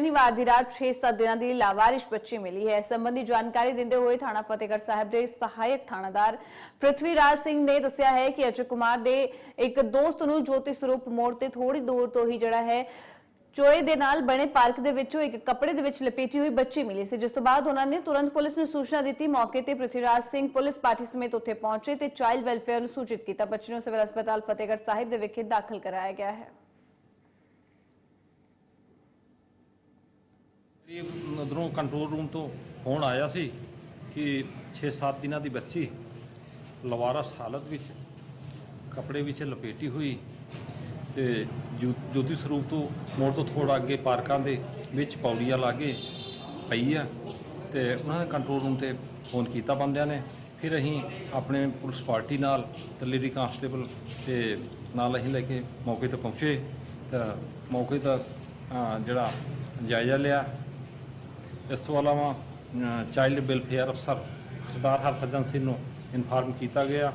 ਸ਼ਨੀਵਾਰ ਦੀ ਰਾਤ 6-7 ਦਿਨਾਂ ਦੀ ਲਾਵਾਰਿਸ਼ ਬੱਚੀ ਮਿਲੀ ਹੈ। ਸੰਬੰਧੀ ਜਾਣਕਾਰੀ ਦਿੰਦੇ ਹੋਏ ਥਾਣਾ ਫਤਿਹਗੜ੍ਹ ਸਾਹਿਬ ਦੇ ਸਹਾਇਕ ਥਾਣਾਦਾਰ ਪ੍ਰਿਥਵੀ ਰਾਜ ਸਿੰਘ ਨੇ ਦੱਸਿਆ ਹੈ ਕਿ ਅਜੇ ਕੁਮਾਰ ਦੇ ਇੱਕ ਦੋਸਤ ਨੂੰ ਜੋਤੀ ਸਰੂਪ ਮੋੜ ਤੇ ਥੋੜੀ ਦੂਰ ਤੋਂ ਹੀ ਜਿਹੜਾ ਹੈ, ਚੋਏ ਦੇ ਨਾਲ ਬਣੇ ਪਾਰਕ ਦੇ ਵਿੱਚੋਂ ਇੱਕ ਕੱਪੜੇ ਦੇ ਵਿੱਚ ਲਪੇਟੀ ਹੋਈ ਬੱਚੀ ਮਿਲੀ ਸੀ, ਜਿਸ ਤੋਂ ਬਾਅਦ ਉਹਨਾਂ ਨੇ ਤੁਰੰਤ ਪੁਲਿਸ ਨੂੰ ਸੂਚਨਾ ਦਿੱਤੀ। ਮੌਕੇ ਤੇ ਪ੍ਰਿਥਵੀਰਾਜ ਸਿੰਘ ਪੁਲਿਸ ਪਾਰਟੀ ਸਮੇਤ ਉੱਥੇ ਪਹੁੰਚੇ ਤੇ ਚਾਈਲਡ ਵੈਲਫੇਅਰ ਨੂੰ ਸੂਚਿਤ ਕੀਤਾ। ਬੱਚੀ ਨੂੰ ਸਿਵਲ ਹਸਪਤਾਲ ਫਤਿਹਗੜ੍ਹ ਸਾਹਿਬ ਦੇ ਵਿਖੇ ਦਾਖਲ ਕਰਾਇਆ ਗਿਆ ਹੈ। ਇਹ ਉਧਰੋਂ ਕੰਟਰੋਲ ਰੂਮ ਤੋਂ ਫੋਨ ਆਇਆ ਸੀ ਕਿ 6-7 ਦਿਨਾਂ ਦੀ ਬੱਚੀ ਲਵਾਰਸ ਹਾਲਤ ਵਿੱਚ, ਕੱਪੜੇ ਵਿੱਚ ਲਪੇਟੀ ਹੋਈ ਤੇ ਜੋ- ਜੋਤੀ ਸਰੂਪ ਤੋਂ ਮੋੜ ਤੋਂ ਥੋੜਾ ਅੱਗੇ ਪਾਰਕਾਂ ਦੇ ਵਿੱਚ ਪੌੜੀਆਂ ਲਾਗੇ ਪਈ ਆ ਤੇ ਉਹਨਾਂ ਨੇ ਕੰਟਰੋਲ ਰੂਮ ਤੇ ਫੋਨ ਕੀਤਾ ਬੰਦਿਆਂ ਨੇ। ਫਿਰ ਅਸੀਂ ਆਪਣੇ ਪੁਲਿਸ ਪਾਰਟੀ ਨਾਲ ਤੇ ਲੇਡੀ ਕਾਂਸਟੇਬਲ ਤੇ ਨਾਲ ਅਸੀਂ ਲੈ ਕੇ ਮੌਕੇ ਤੇ ਪਹੁੰਚੇ ਤਾਂ ਮੌਕੇ ਦਾ ਜਿਹੜਾ ਜਾਇਜ਼ਾ ਲਿਆ। ਇਸ ਤੋਂ ਇਲਾਵਾ ਚਾਈਲਡ ਵੈਲਫੇਅਰ ਅਫਸਰ ਸਰਦਾਰ ਹਰਭਜਨ ਸਿੰਘ ਨੂੰ ਇਨਫਾਰਮ ਕੀਤਾ ਗਿਆ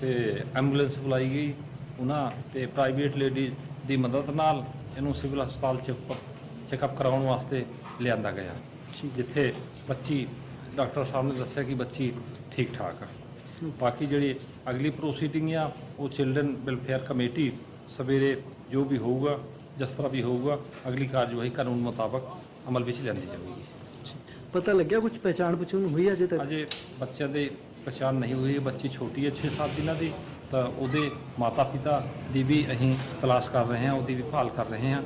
ਤੇ ਐਂਬੂਲੈਂਸ ਬੁਲਾਈ ਗਈ। ਉਹਨਾਂ ਤੇ ਪ੍ਰਾਈਵੇਟ ਲੇਡੀ ਦੀ ਮਦਦ ਨਾਲ ਇਹਨੂੰ ਸਿਵਲ ਹਸਪਤਾਲ ਚ ਚੈੱਕਅਪ ਕਰਾਉਣ ਵਾਸਤੇ ਲਿਆਂਦਾ ਗਿਆ। ਜਿੱਥੇ ਬੱਚੀ ਡਾਕਟਰ ਸਾਹਿਬ ਨੇ ਦੱਸਿਆ ਕਿ ਬੱਚੀ ਠੀਕ ਠਾਕ ਆ। ਬਾਕੀ ਜਿਹੜੀ ਅਗਲੀ ਪ੍ਰੋਸੀਡਿੰਗ ਆ ਉਹ ਚਿਲਡਰਨ ਵੈਲਫੇਅਰ ਕਮੇਟੀ ਸਵੇਰੇ ਜੋ ਵੀ ਹੋਊਗਾ ਜਿਸ ਤਰ੍ਹਾਂ ਵੀ ਹੋਊਗਾ ਅਗਲੀ ਕਾਰਜਵਾਈ ਕਾਨੂੰਨ ਮੁਤਾਬਕ ਅਮਲ ਵਿੱਚ ਲਿਆਂਦੀ ਜਾਵੇਗੀ ਪਤਾ ਲੱਗਿਆ ਕੁਝ ਪਹਿਚਾਣ ਪਛੂਣ ਹੋਈ ਅਜੇ ਤੱਕ? ਅਜੇ ਬੱਚਿਆਂ ਦੇ ਪਛਾਣ ਨਹੀਂ ਹੋਈ, ਬੱਚੀ ਛੋਟੀ ਹੈ 6-7 ਦਿਨਾਂ ਦੀ, ਤਾਂ ਉਹਦੇ ਮਾਤਾ-ਪਿਤਾ ਦੀ ਵੀ ਅਸੀਂ ਤਲਾਸ਼ ਕਰ ਰਹੇ ਹਾਂ, ਉਹਦੀ ਵੀ ਭਾਲ ਕਰ ਰਹੇ ਹਾਂ।